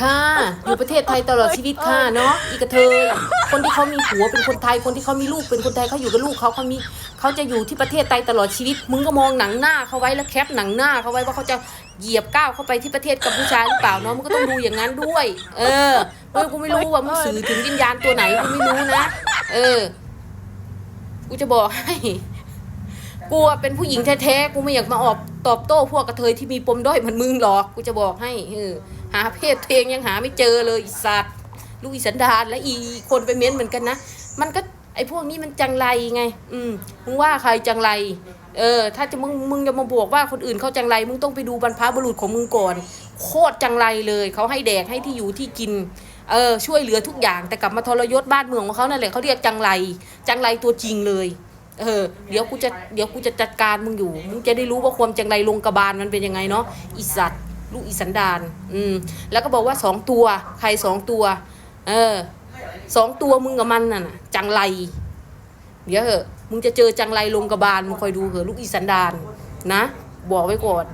ค่ะ อยู่ประเทศไทยตลอดชีวิตค่ะเนาะอีกระเทยคนที่เขามีผัวเป็นคนไทยคนที่เขามีลูกเป็นคนไทยเขาอยู่กับลูกเขาเขามีเขาจะอยู่ที่ประเทศไทยตลอดชีวิต มึงก็มองหนังหน้าเขาไว้แล้วแคปหนังหน้าเขาไว้ว่าเขาจะเหยียบก้าวเข้าไปที่ประเทศกัมพูชาหรือเปล่าเนาะมึงก็ต้องดูอย่างนั้นด้วย เออเออกูไม่รู้ว่ามึงสื่อถึงวิญญาณตัวไหนกูไม่รู้นะเออกูจะบอกให้ กูอะเป็นผู้หญิงแท้ๆ กูไม่อยากมาออกตอบโต้พวกกระเทยที่มีปมด้อยเหมือนมึงหรอก กูจะบอกให้เออหาเพศเพลงยังหาไม่เจอเลยอีสัตว์ลูกอีสันดานและอีคนไปเม้นเหมือนกันนะ มันก็ไอพวกนี้มันจังไรไง อืมมึงว่าใครจังไร เออ ถ้าจะมึงมึงจะมาบอกว่าคนอื่นเขาจังไร มึงต้องไปดูบรรพบุรุษของมึงก่อน โคตรจังไรเลยเขาให้แดกให้ที่อยู่ที่กิน เออ ช่วยเหลือทุกอย่างแต่กลับมาทรยศบ้านเมืองของเขานั่นแหละเขาเรียกจังไร จังไรตัวจริงเลย เออเดี๋ยวกูจะเดี๋ยวกูจะจัดการมึงอยู่มึงจะได้รู้ว่าความจังไรลงกระบาลมันเป็นยังไงเนาะอีสัตว์ลูกอีสันดานอืมแล้วก็บอกว่าสองตัวใครสองตัว เออสองตัวมึงกับมันน่ะนะจังไรเดี๋ยวเหอะมึงจะเจอจังไรลงกระบาลมึงคอยดูเหอะลูกอีสันดานนะ บอกไว้ก่อน